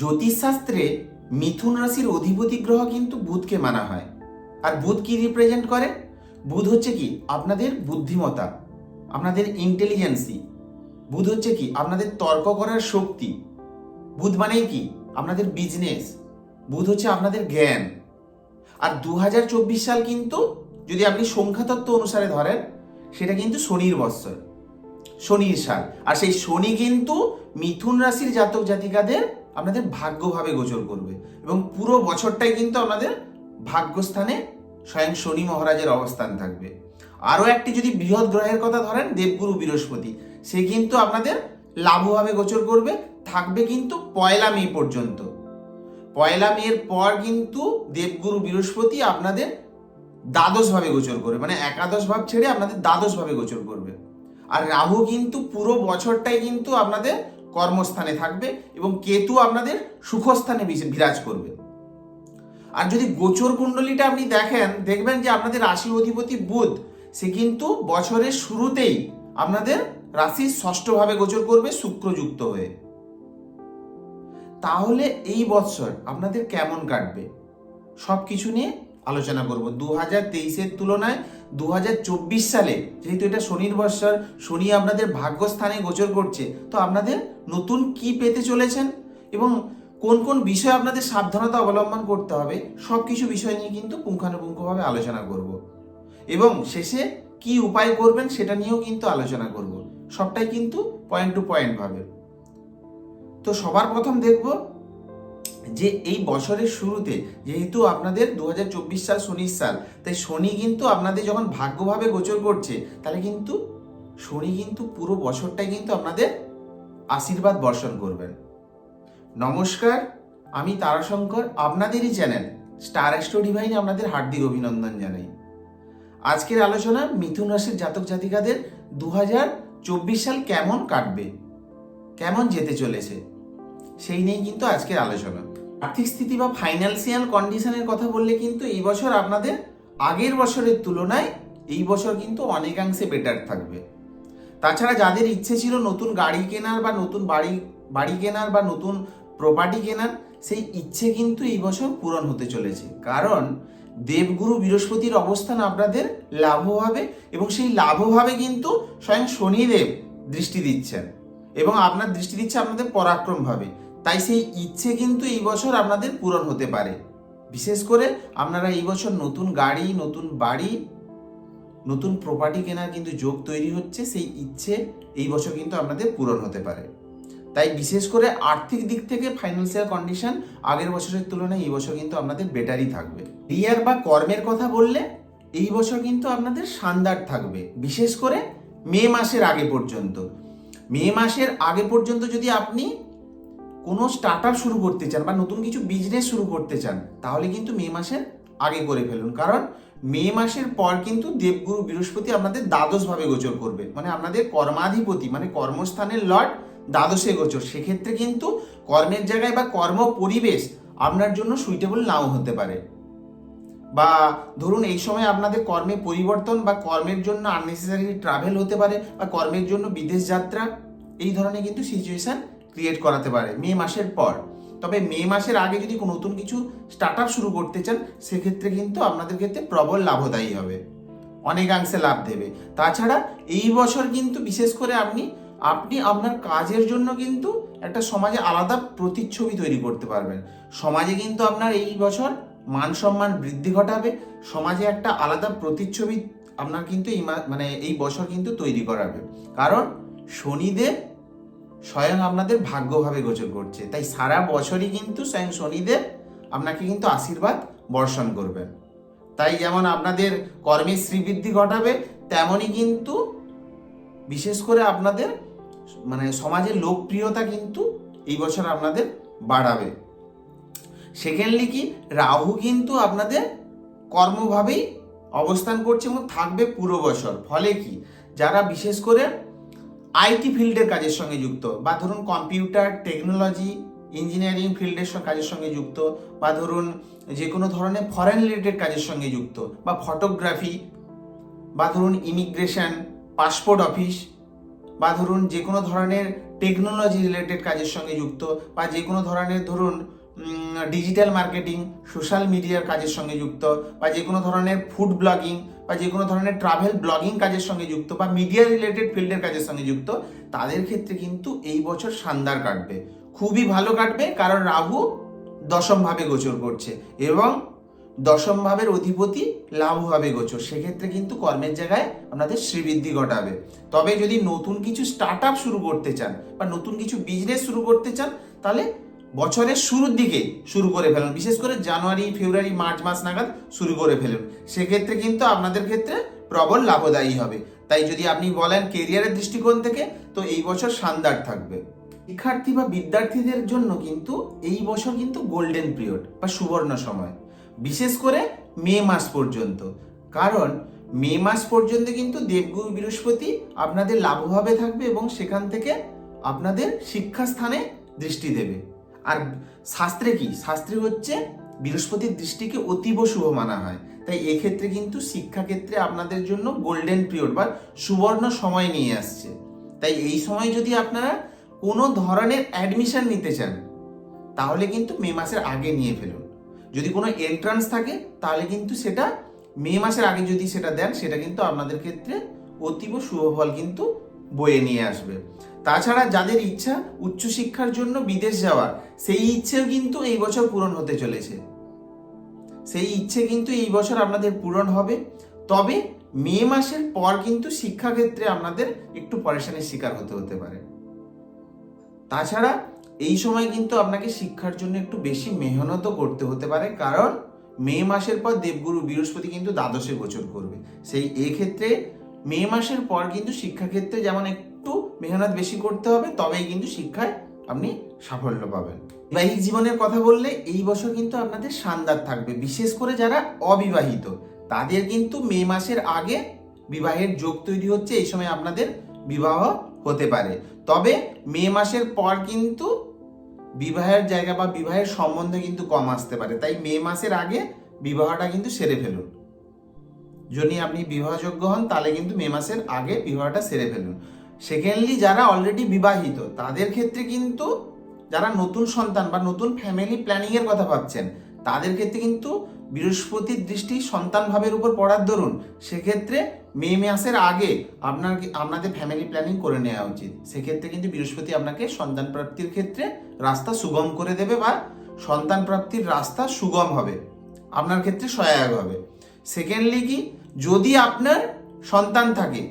জ্যোতিষশাস্ত্রে মিথুন রাশির অধিপতি গ্রহ কিন্তু বুধকে মানা হয়। আর বুধ কি রিপ্রেজেন্ট করে? বুধ হচ্ছে কি আপনাদের বুদ্ধিমত্তা, আপনাদের ইন্টেলিজেন্সি বুধ হচ্ছে কি আপনাদের তর্ক করার শক্তি। বুধ মানেই কি? আপনাদের বিজনেস বুধ হচ্ছে আপনাদের জ্ঞান। আর দু হাজার চব্বিশ সাল কিন্তু যদি আপনি সংখ্যাতত্ত্ব অনুসারে ধরেন, সেটা কিন্তু শনির বৎসর, শনির সাল। আর সেই শনি কিন্তু মিথুন রাশির জাতক জাতিকাদের আপনাদের ভাগ্যভাবে গোচর করবে। এবং পুরো বছরটাই কিন্তু আপনাদের ভাগ্যস্থানে স্বয়ং শনি মহারাজের অবস্থান থাকবে। আরও একটি যদি বৃহৎ গ্রহের কথা ধরেন, দেবগুরু বৃহস্পতি, সে কিন্তু আপনাদের লাভভাবে গোচর করবে, থাকবে কিন্তু পয়লা মে পর্যন্ত। পয়লা মেয়ের পর কিন্তু দেবগুরু বৃহস্পতি আপনাদের দ্বাদশ ভাবে গোচর করবে মানে একাদশ ভাব ছেড়ে আপনাদের দ্বাদশ ভাবে গোচর করবে। আর রাহু কিন্তু পুরো বছরটাই কিন্তু আপনাদের কর্মস্থানে থাকবে এবং কেতু আপনাদের সুখস্থানে বিরাজ করবে। আর যদি গোচর কুণ্ডলীটা আপনি দেখেন, দেখবেন যে আপনাদের রাশি অধিপতি বুধ, সে কিন্তু বছরের শুরুতেই আপনাদের রাশির ষষ্ঠভাবে গোচর করবে, শুক্রযুক্ত হয়ে। তাহলে এই বৎসর আপনাদের কেমন কাটবে? সব কিছু নিয়ে আলোচনা করব। দু হাজার তেইশের তুলনায় দু হাজার চব্বিশ সালে, যেহেতু এটা শনির বৎসর, শনি আপনাদের ভাগ্যস্থানে গোচর করছে, তো আপনাদের নতুন কি পেতে চলেছেন এবং কোন কোন বিষয়ে আপনাদের সাবধানতা অবলম্বন করতে হবে সব কিছু বিষয় নিয়ে কিন্তু পুঙ্খানুপুঙ্খভাবে আলোচনা করব। এবং শেষে কি উপায় করবেন সেটা নিয়েও কিন্তু আলোচনা করব। সবটাই কিন্তু পয়েন্ট টু পয়েন্ট ভাবে। তো সবার প্রথম দেখব যে এই বছরের শুরুতে, যেহেতু আপনাদের দু হাজার চব্বিশ সাল শনির সাল, তাই শনি কিন্তু আপনাদের যখন ভাগ্যভাবে গোচর করছে, তাহলে কিন্তু শনি কিন্তু পুরো বছরটাই কিন্তু আপনাদের আশীর্বাদ বর্ষণ করবেন। নমস্কার, আমি তারাশঙ্কর, আপনাদেরই চ্যানেল, স্টার অ্যাস্ট্রো ডিভাইনে আপনাদের হার্দিক অভিনন্দন জানাই। আজকের আলোচনা মিথুন রাশির জাতক জাতিকাদের দু হাজার চব্বিশ সাল কেমন কাটবে, কেমন যেতে চলেছে, সেই নিয়েই কিন্তু আজকের আলোচনা। আর্থিক স্থিতি বা ফাইন্যান্সিয়াল কন্ডিশনের কথা বললে কিন্তু এই বছর আপনাদের আগের বছরের তুলনায় এই বছর কিন্তু অনেকাংশে বেটার থাকবে। তাছাড়া যাদের ইচ্ছে ছিল নতুন গাড়ি কেনার বা নতুন বাড়ি বাড়ি কেনার বা নতুন প্রপার্টি কেনার, সেই ইচ্ছে কিন্তু এই বছর পূরণ হতে চলেছে। কারণ দেবগুরু বৃহস্পতির অবস্থান আপনাদের লাভভাবে এবং সেই লাভভাবে কিন্তু স্বয়ং শনিদেব দৃষ্টি দিচ্ছেন এবং আপনার দৃষ্টি দিচ্ছে আপনাদের পরাক্রমভাবে। তাই সেই ইচ্ছে কিন্তু এই বছর আপনাদের পূরণ হতে পারে। বিশেষ করে আপনারা এই বছর নতুন গাড়ি, নতুন বাড়ি, নতুন প্রপার্টি কেনার কিন্তু যোগ তৈরি হচ্ছে, সেই ইচ্ছে এই বছর কিন্তু আপনাদের পূরণ হতে পারে। তাই বিশেষ করে আর্থিক দিক থেকে ফাইন্যান্সিয়াল কন্ডিশন আগের বছরের তুলনায় এই বছর কিন্তু আপনাদের বেটারই থাকবে। রিয়ার বা কর্মের কথা বললে এই বছর কিন্তু আপনাদের শানদার থাকবে, বিশেষ করে মে মাসের আগে পর্যন্ত। মে মাসের আগে পর্যন্ত যদি আপনি কোনো স্টার্ট আপ শুরু করতে চান বা নতুন কিছু বিজনেস শুরু করতে চান, তাহলে কিন্তু মে মাসের আগে করে ফেলুন। কারণ মে মাসের পর কিন্তু দেবগুরু বৃহস্পতি আপনাদের দ্বাদশভাবে গোচর করবে। মানে আপনাদের কর্মাধিপতি মানে কর্মস্থানের লর্ড দ্বাদশে গোচর। সেক্ষেত্রে কিন্তু কর্মের জায়গায় বা কর্ম পরিবেশ আপনার জন্য সুইটেবল নাও হতে পারে। বা ধরুন এই সময় আপনাদের কর্মে পরিবর্তন বা কর্মের জন্য আননেসেসারি ট্রাভেল হতে পারে বা কর্মের জন্য বিদেশ যাত্রা, এই ধরনের কিন্তু সিচুয়েশন ক্রিয়েট করাতে পারে, মে মাসের পর। তবে মে মাসের আগে যদি নতুন কিছু স্টার্ট শুরু করতে চান, সেক্ষেত্রে কিন্তু আপনাদের ক্ষেত্রে প্রবল লাভদায়ী হবে। অনেকাংশে লাভ দেবে। তাছাড়া এই বছর কিন্তু বিশেষ করে আপনি আপনি আপনার কাজের জন্য কিন্তু একটা সমাজে আলাদা প্রতিচ্ছবি তৈরি করতে পারবেন। সমাজে কিন্তু আপনার এই বছর মান সম্মান বৃদ্ধি ঘটাবে। সমাজে একটা আলাদা প্রতিচ্ছবি আপনার কিন্তু এই মানে এই বছর কিন্তু তৈরি করাবে। কারণ শনিদেব স্বয়ং আপনাদের ভাগ্যভাবে গোচর করছে তাই সারা বছরই কিন্তু স্বয়ং শনিদেব আপনাকে কিন্তু আশীর্বাদ বর্ষণ করবেন। তাই যেমন আপনাদের কর্মে শ্রীবৃদ্ধি ঘটাবে, তেমনই কিন্তু বিশেষ করে আপনাদের মানে সমাজের লোকপ্রিয়তা কিন্তু এই বছর আপনাদের বাড়াবে। সেকেন্ডলি কি, রাহু কিন্তু আপনাদের কর্মভাবেই অবস্থান করছে এবং থাকবে পুরো বছর। ফলে কি, যারা বিশেষ করে আইটি ফিল্ডের কাজের সঙ্গে যুক্ত বা ধরুন কম্পিউটার টেকনোলজি ইঞ্জিনিয়ারিং ফিল্ডের কাজের সঙ্গে যুক্ত বা ধরুন যে কোনো ধরনের ফরেন রিলেটেড কাজের সঙ্গে যুক্ত বা ফটোগ্রাফি বা ধরুন ইমিগ্রেশন পাসপোর্ট অফিস বা ধরুন যে কোনো ধরনের টেকনোলজি রিলেটেড কাজের সঙ্গে যুক্ত বা যে কোনো ধরনের ধরুন ডিজিটাল মার্কেটিং সোশ্যাল মিডিয়ার কাজের সঙ্গে যুক্ত, বা যে কোনো ধরনের ফুড ব্লগিং বা যে কোনো ধরনের ট্রাভেল ব্লগিং কাজের সঙ্গে যুক্ত, বা মিডিয়া রিলেটেড ফিল্ডের কাজের সঙ্গে যুক্ত, তাদের ক্ষেত্রে কিন্তু এই বছর শানদার কাটবে। খুবই ভালো কাটবে, কারণ রাহু দশমভাবে গোচর করছে এবং দশম ভাবের অধিপতি লাভভাবে গোচর। সেক্ষেত্রে কিন্তু কর্মের জায়গায় আপনাদের শ্রীবৃদ্ধি ঘটাবে। তবে যদি নতুন কিছু স্টার্ট শুরু করতে চান, বা নতুন কিছু বিজনেস শুরু করতে চান, তাহলে বছরের শুরুর দিকে শুরু করে ফেলুন। বিশেষ করে জানুয়ারি, ফেব্রুয়ারি, মার্চ মাস নাগাদ শুরু করে ফেলুন। সেক্ষেত্রে কিন্তু আপনাদের ক্ষেত্রে প্রবল লাভদায়ী হবে। তাই যদি আপনি বলেন কেরিয়ারের দৃষ্টিকোণ থেকে, তো এই বছর শানদার থাকবে। শিক্ষার্থী বা বিদ্যার্থীদের জন্য কিন্তু এই বছর কিন্তু গোল্ডেন পিরিয়ড বা সুবর্ণ সময়। বিশেষ করে মে মাস পর্যন্ত। কারণ মে মাস পর্যন্ত কিন্তু দেবগুরু বৃহস্পতি আপনাদের লাভভাবে থাকবে এবং সেখান থেকে আপনাদের শিক্ষাস্থানে দৃষ্টি দেবে। আর শাস্ত্রে কি? শাস্ত্রে হচ্ছে বৃহস্পতির দৃষ্টিকে অতীব শুভ মানা হয়। তাই এক্ষেত্রে কিন্তু শিক্ষাক্ষেত্রে আপনাদের জন্য গোল্ডেন পিরিয়ড বা সুবর্ণ সময় নিয়ে আসছে। তাই এই সময় যদি আপনারা কোনো ধরনের অ্যাডমিশন নিতে চান, তাহলে কিন্তু মে মাসের আগে নিয়ে ফেলুন। যদি কোনো এন্ট্রান্স থাকে, তাহলে কিন্তু সেটা মে মাসের আগে যদি সেটা দেন, সেটা কিন্তু আপনাদের ক্ষেত্রে অতীব শুভ ফল কিন্তু বয়ে নিয়ে আসবে। তাছাড়া যাদের ইচ্ছা উচ্চশিক্ষার জন্য বিদেশ যাওয়ার, সেই ইচ্ছেও কিন্তু এই বছর পূরণ হতে চলেছে। সেই ইচ্ছে কিন্তু এই বছর আপনাদের পূরণ হবে। তবে মে মাসের পর কিন্তু শিক্ষাক্ষেত্রে আপনাদের একটু পরেশানির শিকার হতে হতে পারে। তাছাড়া এই সময় কিন্তু আপনাকে শিক্ষার জন্য একটু বেশি মেহনতও করতে হতে পারে। কারণ মে মাসের পর দেবগুরু বৃহস্পতি কিন্তু দ্বাদশে গোচর করবে। সেই এক্ষেত্রে মে মাসের পর কিন্তু শিক্ষাক্ষেত্রে যেমন মেহনত বেশি করতে হবে, তবেই কিন্তু শিক্ষায় আপনি সাফল্য পাবেন। বৈবাহিক জীবনের কথা বললে এই বছর কিন্তু আপনাদের শানদার থাকবে। বিশেষ করে যারা অবিবাহিত, তাদের কিন্তু মে মাসের আগে বিবাহের যোগ তৈরি হচ্ছে, এই সময় আপনাদের বিবাহ হতে পারে। তবে মে মাসের পর কিন্তু বিবাহের জায়গা বা বিবাহের সম্বন্ধে কিন্তু কম আসতে পারে। তাই মে মাসের আগে বিবাহটা কিন্তু সেরে ফেলুন। যদি আপনি বিবাহযোগ্য হন, তাহলে কিন্তু মে মাসের আগে বিবাহটা সেরে ফেলুন। সেকেন্ডলি যারা অলরেডি বিবাহিত, তাদের ক্ষেত্রে কিন্তু যারা নতুন সন্তান বা নতুন ফ্যামিলি প্ল্যানিং এর কথা ভাবছেন, তাদের ক্ষেত্রে কিন্তু বৃহস্পতির দৃষ্টি সন্তান ভাবের উপর পড়ার দরুন। সেক্ষেত্রে মে মাসের আগে আপনার আপনাদের ফ্যামিলি প্ল্যানিং করে নেওয়া উচিত। সেক্ষেত্রে কিন্তু বৃহস্পতি আপনাকে সন্তান প্রাপ্তির ক্ষেত্রে রাস্তা সুগম করে দেবে বা সন্তান প্রাপ্তির রাস্তা সুগম হবে, আপনার ক্ষেত্রে সহায়ক হবে। সেকেন্ডলি কি? যদি আপনার সন্তান থাকে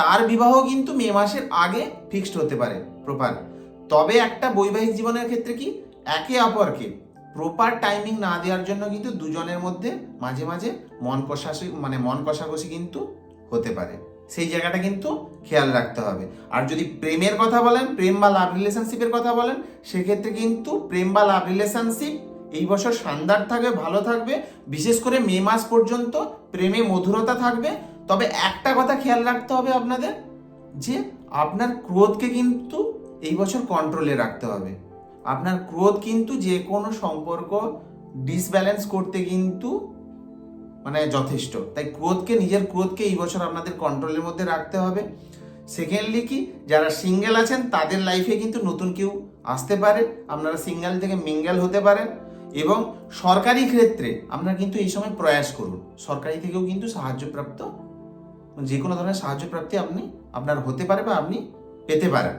তার বিবাহ কিন্তু মে মাসের আগে ফিক্সড হতে পারে প্রপার তবে একটা বৈবাহিক জীবনের ক্ষেত্রে কি? একে অপরকে। প্রপার টাইমিং না দেওয়ার জন্য কিন্তু দুজনের মধ্যে মাঝে মাঝে মন কষাশি মানে মন কষাকষি কিন্তু হতে পারে। সেই জায়গাটা কিন্তু খেয়াল রাখতে হবে। আর যদি প্রেমের কথা বলেন, প্রেম বা লাভ রিলেশনশিপের কথা বলেন, সেক্ষেত্রে কিন্তু প্রেম বা লাভ রিলেশনশিপ এই বছর শানদার থাকবে, ভালো থাকবে। বিশেষ করে মে মাস পর্যন্ত প্রেমে মধুরতা থাকবে। তবে একটা কথা খেয়াল রাখতে হবে আপনাদের, যে আপনার ক্রোধকে কিন্তু এই বছর কন্ট্রোলে রাখতে হবে। আপনার ক্রোধ কিন্তু যে কোনো সম্পর্ক ডিসব্যালেন্স করতে কিন্তু মানে যথেষ্ট। তাই ক্রোধকে, নিজের ক্রোধকে এই বছর আপনাদের কন্ট্রোলের মধ্যে রাখতে হবে। সেকেন্ডলি কি, যারা সিঙ্গেল আছেন, তাদের লাইফে কিন্তু নতুন কেউ আসতে পারে, আপনারা সিঙ্গেল থেকে মিঙ্গেল হতে পারেন এবং সরকারি ক্ষেত্রে আপনারা কিন্তু এই সময় প্রয়াস করুন। সরকারি থেকেও কিন্তু সাহায্যপ্রাপ্ত যে কোনো ধরনের সাহায্য প্রাপ্তি আপনি আপনার হতে পারে বা আপনি পেতে পারেন।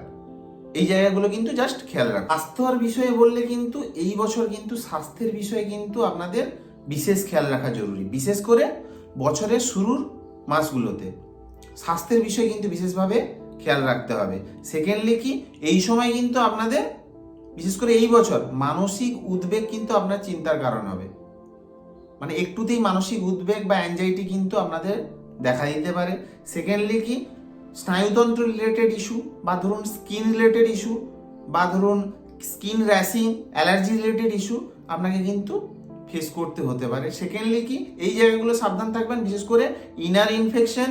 এই জায়গাগুলো কিন্তু জাস্ট খেয়াল রাখুন। স্বাস্থ্যর বিষয়ে বললে কিন্তু এই বছর কিন্তু স্বাস্থ্যের বিষয়ে কিন্তু আপনাদের বিশেষ খেয়াল রাখা জরুরি। বিশেষ করে বছরের শুরুর মাসগুলোতে। স্বাস্থ্যের বিষয়ে কিন্তু বিশেষভাবে খেয়াল রাখতে হবে। সেকেন্ডলি কি, এই সময় কিন্তু আপনাদের, বিশেষ করে এই বছর, মানসিক উদ্বেগ কিন্তু আপনার চিন্তার কারণ হবে। মানে একটুতেই মানসিক উদ্বেগ বা অ্যাংজাইটি কিন্তু আপনাদের দেখা দিতে পারে। সেকেন্ডলি কি? স্নায়ুতন্ত্র রিলেটেড ইস্যু বা ধরুন স্কিন রিলেটেড ইস্যু বা ধরুন skin rashing allergy related issue আপনাকে কিন্তু ফেস করতে হতে পারে। সেকেন্ডলি কি? এই জায়গাগুলো সাবধান থাকবেন, বিশেষ করে ইনার ইনফেকশন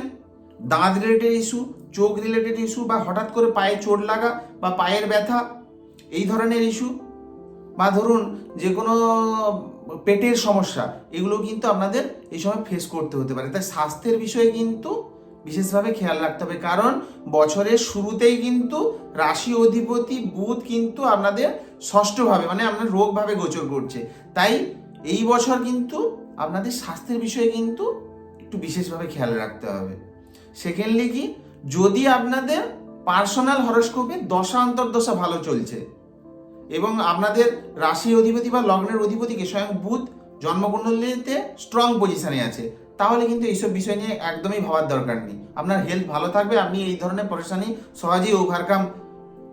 দাঁত রিলেটেড ইস্যু চোখ রিলেটেড ইস্যু বা হঠাৎ করে পায়ে চোট লাগা বা পায়ের ব্যথা, এই ধরনের ইস্যু বা ধরুন যে কোনো পেটের সমস্যা, এগুলো কিন্তু আপনাদের এই সময় ফেস করতে হতে পারে। তাই স্বাস্থ্যের বিষয়ে কিন্তু বিশেষভাবে খেয়াল রাখতে হবে। কারণ বছরের শুরুতেই কিন্তু রাশি অধিপতি বুধ কিন্তু আপনাদের ষষ্ঠভাবে মানে আপনার রোগভাবে গোচর করছে। তাই এই বছর কিন্তু আপনাদের স্বাস্থ্যের বিষয়ে কিন্তু একটু বিশেষভাবে খেয়াল রাখতে হবে। সেকেন্ডলি কি, যদি আপনাদের পার্সোনাল হরস্কোপে দশা অন্তর্দশা ভালো চলছে এবং আপনাদের রাশি অধিপতি বা লগ্নের অধিপতিকে স্বয়ং বুধ জন্মকুণ্ডলিতে স্ট্রং পজিশনে আছে। তাহলে কিন্তু এইসব বিষয় নিয়ে একদমই ভাবার দরকার নেই। আপনার হেলথ ভালো থাকবে, আপনি এই ধরনের পরেশানি সহজেই ওভারকাম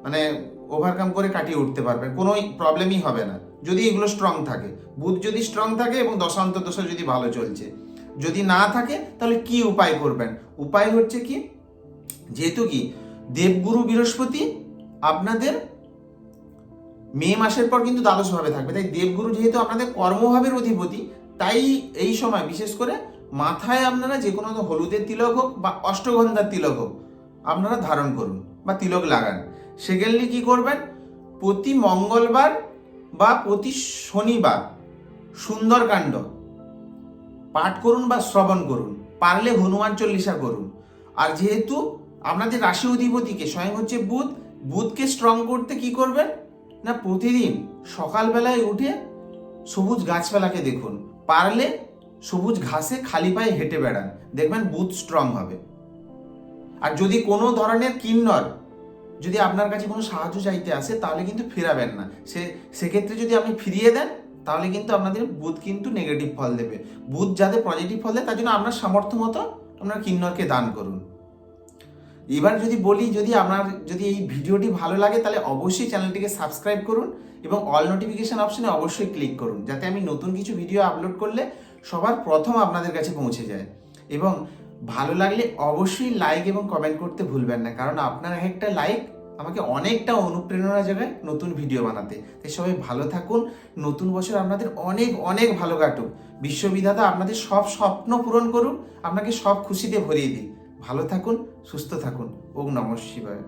মানে ওভারকাম করে কাটিয়ে উঠতে পারবেন কোনো প্রবলেমই হবে না। যদি এগুলো স্ট্রং থাকে। বুধ যদি স্ট্রং থাকে এবং দশান্তর দশা যদি ভালো চলছে। যদি না থাকে, তাহলে কি উপায় করবেন? উপায় হচ্ছে কি, যেহেতু কি, দেবগুরু বৃহস্পতি আপনাদের মে মাসের পর কিন্তু দ্বাদশভাবে থাকবে। তাই দেবগুরু যেহেতু আপনাদের কর্মভাবের অধিপতি, তাই এই সময় বিশেষ করে মাথায় আপনারা যে কোনো হলুদের তিলক হোক বা অষ্টগন্ধার তিলক হোক, আপনারা ধারণ করুন বা তিলক লাগান। সেকেন্ডলি কি করবেন? প্রতি মঙ্গলবার বা প্রতি শনিবার সুন্দরকাণ্ড পাঠ করুন বা শ্রবণ করুন। পারলে হনুমান চল্লিশা করুন। আর যেহেতু আপনাদের রাশি অধিপতিকে স্বয়ং হচ্ছে বুধ, বুধকে স্ট্রং করতে কি করবেন? না প্রতিদিন সকালবেলায় উঠে সবুজ গাছপালাকে দেখুন। পারলে সবুজ ঘাসে খালি পায়ে হেঁটে বেড়ান। দেখবেন বুথ স্ট্রং হবে। আর যদি কোনো ধরনের কিন্নর যদি আপনার কাছে কোনো সাহায্য চাইতে আসে, তাহলে কিন্তু ফেরাবেন না। সে, সেক্ষেত্রে যদি আপনি ফিরিয়ে দেন, তাহলে কিন্তু আপনাদের বুধ কিন্তু নেগেটিভ ফল দেবে। বুধ যাতে পজিটিভ ফল দেয়, তার জন্য আপনার সামর্থ্য মতো আপনার কিন্নরকে দান করুন। এবার যদি বলি, যদি আপনার, যদি এই ভিডিওটি ভালো লাগে, তাহলে অবশ্যই চ্যানেলটিকে সাবস্ক্রাইব করুন এবং অল নোটিফিকেশন অপশনে অবশ্যই ক্লিক করুন, যাতে আমি নতুন কিছু ভিডিও আপলোড করলে সবার প্রথম আপনাদের কাছে পৌঁছে যায়। এবং ভালো লাগলে অবশ্যই লাইক এবং কমেন্ট করতে ভুলবেন না, কারণ আপনার একটা লাইক আমাকে অনেকটা অনুপ্রেরণা জাগায় নতুন ভিডিও বানাতে। তাই সবাই ভালো থাকুন, নতুন বছর আপনাদের অনেক অনেক ভালো কাটুক। বিশ্ববিধাতা আপনাদের সব স্বপ্ন পূরণ করুন আপনাকে সব খুশিতে ভরিয়ে দিই ভালো থাকুন সুস্থ থাকুন। ওম নমঃ শিবায়।